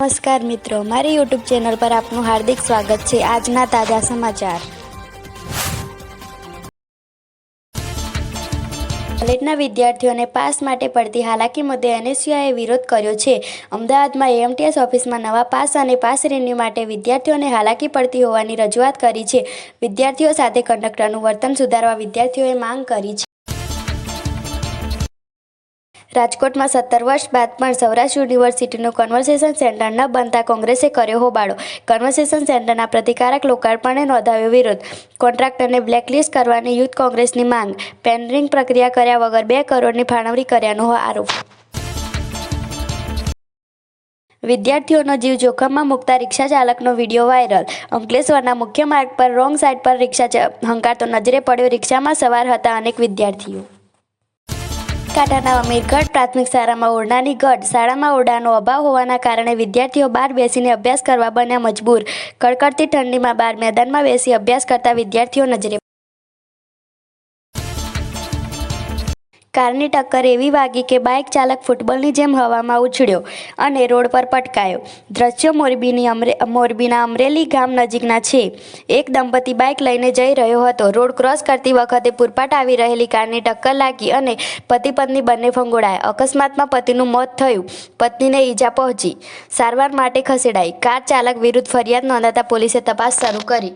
નમસ્કાર મિત્રો, મારી યુટ્યુબ ચેનલ પર આપનું હાર્દિક સ્વાગત છે. આજના તાજા સમાચાર. કોલેજના વિદ્યાર્થીઓને પાસ માટે પડતી હાલાકી મુદ્દે એનએસયુઆઈએ વિરોધ કર્યો છે. અમદાવાદમાં એએમટીએસ ઓફિસમાં નવા પાસ અને પાસ રિન્યુ માટે વિદ્યાર્થીઓને હાલાકી પડતી હોવાની રજૂઆત કરી છે. વિદ્યાર્થીઓ સાથે કંડક્ટરનું વર્તન સુધારવા વિદ્યાર્થીઓએ માંગ કરી છે. રાજકોટમાં સત્તર વર્ષ બાદ પણ સૌરાષ્ટ્ર યુનિવર્સિટીનું કન્વર્સેશન સેન્ટર ન બનતા કોંગ્રેસે કર્યો હોબાળો. કન્વર્સેશન સેન્ટરના પ્રતિકારક લોકાર્પણે નોંધાવ્યો વિરોધ. કોન્ટ્રાક્ટરને બ્લેકલિસ્ટ કરવાની યુથ કોંગ્રેસની માંગ. પેન્ડરિંગ પ્રક્રિયા કર્યા વગર બે કરોડની ફાળવણી કર્યાનો આરોપ. વિદ્યાર્થીઓનો જીવ જોખમમાં મૂકતા રિક્ષા ચાલકનો વીડિયો વાયરલ. અંકલેશ્વરના મુખ્ય માર્ગ પર, રોંગ સાઇડ પર રિક્ષા હંકારતો નજરે પડ્યો રિક્ષામાં સવાર હતા અનેક વિદ્યાર્થીઓ. કાંઠાના અમીરગઢ પ્રાથમિક શાળામાં ઓરડાની ઘટ શાળામાં ઓરડાનો અભાવ હોવાના કારણે વિદ્યાર્થીઓ બહાર બેસીને અભ્યાસ કરવા બન્યા મજબૂર. કડકડતી ઠંડીમાં બહાર મેદાનમાં બેસી અભ્યાસ કરતા વિદ્યાર્થીઓ નજરે કારની ટક્કર એવી વાગી કે બાઇક ચાલક ફૂટબોલની જેમ હવામાં ઉછળ્યો અને રોડ પર પટકાયો. દ્રશ્યો મોરબીની અમરે, મોરબીના અમરેલી ગામ નજીકના છે. એક દંપતી બાઇક લઈને જઈ રહ્યો હતો. રોડ ક્રોસ કરતી વખતે પૂરપાટ આવી રહેલી કારની ટક્કર લાગી અને પતિ પત્ની બંને ફંગોળાયા. અકસ્માતમાં પતિનું મોત થયું. પત્નીને ઈજા પહોંચી. સારવાર માટે ખસેડાઈ. કાર ચાલક વિરુદ્ધ ફરિયાદ નોંધાતા પોલીસે તપાસ શરૂ કરી.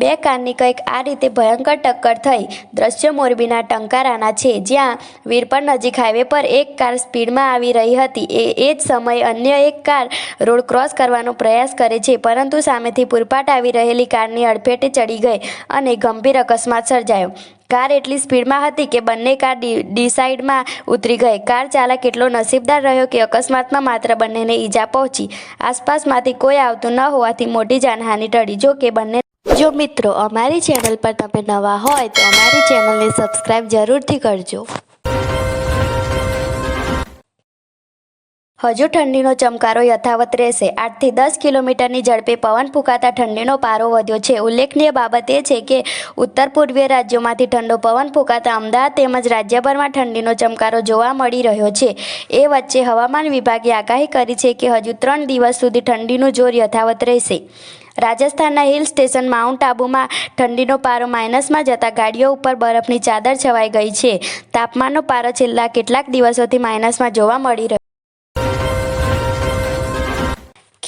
બે કારની કંઈક આ રીતે ભયંકર ટક્કર થઈ. દ્રશ્ય મોરબીના ટંકારાના છે. જ્યાં વીરપર નજીક હાઈવે પર એક કાર સ્પીડમાં આવી રહી હતી. એ એ જ સમયે અન્ય એક કાર રોડ ક્રોસ કરવાનો પ્રયાસ કરે છે. પરંતુ સામેથી પૂરપાટ આવી રહેલી કારની અડફેટે ચડી ગઈ અને ગંભીર અકસ્માત સર્જાયો. કાર એટલી સ્પીડમાં હતી કે બંને કાર ડી ડી ઉતરી ગઈ. કાર ચાલક એટલો નસીબદાર રહ્યો કે અકસ્માતમાં માત્ર બંનેને ઈજા પહોંચી. આસપાસમાંથી કોઈ આવતું ન હોવાથી મોટી જાનહાનિ ટળી. જો કે બંને જો મિત્રો, અમારી ચેનલ પર તમે નવા હોય તો અમારી ચેનલને સબસ્ક્રાઈબ જરૂરથી કરજો. હજુ ઠંડીનો ચમકારો યથાવત રહેશે. આઠથી દસ કિલોમીટરની ઝડપે પવન ફૂંકાતા ઠંડીનો પારો વધ્યો છે. ઉલ્લેખનીય બાબત એ છે કે ઉત્તર પૂર્વીય રાજ્યોમાંથી ઠંડો પવન ફૂંકાતા અમદાવાદ તેમજ રાજ્યભરમાં ઠંડીનો ચમકારો જોવા મળી રહ્યો છે. એ વચ્ચે હવામાન વિભાગે આગાહી કરી છે કે હજુ ત્રણ દિવસ સુધી ઠંડીનું જોર યથાવત રહેશે. રાજસ્થાનના હિલ સ્ટેશન માઉન્ટ આબુમાં ઠંડીનો પારો માઇનસમાં જતા ગાડીઓ ઉપર બરફની ચાદર છવાઈ ગઈ છે. તાપમાનનો પારો છેલ્લા કેટલાક દિવસોથી માઇનસમાં જોવા મળી રહ્યો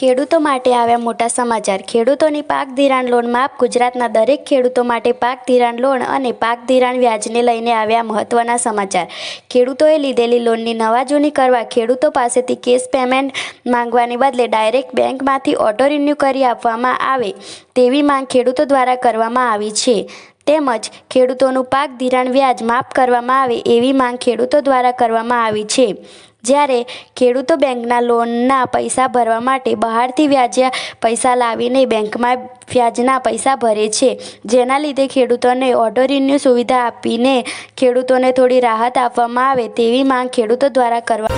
ખેડૂતો માટે આવ્યા મોટા સમાચાર. ખેડૂતોની પાક ધિરાણ લોન માફ, ગુજરાતના દરેક ખેડૂતો માટે પાક ધિરાણ લોન અને પાક ધિરાણ વ્યાજને લઈને આવ્યા મહત્વના સમાચાર. ખેડૂતોએ લીધેલી લોનની નવાજૂની કરવા ખેડૂતો પાસેથી કેશ પેમેન્ટ માંગવાને બદલે ડાયરેક્ટ બેંકમાંથી ઓટો રિન્યૂ કરી આપવામાં આવે તેવી માંગ ખેડૂતો દ્વારા કરવામાં આવી છે. તેમજ ખેડૂતોનું પાક ધિરાણ વ્યાજ માફ કરવામાં આવે એવી માંગ ખેડૂતો દ્વારા કરવામાં આવી છે. જ્યારે ખેડૂતો બેંકના લોનના પૈસા ભરવા માટે બહારથી વ્યાજ્યા પૈસા લાવીને બેંકમાં વ્યાજના પૈસા ભરે છે. જેના લીધે ખેડૂતોને ઓટો રિન્યૂ સુવિધા આપીને ખેડૂતોને થોડી રાહત આપવામાં આવે તેવી માંગ ખેડૂતો દ્વારા કરવા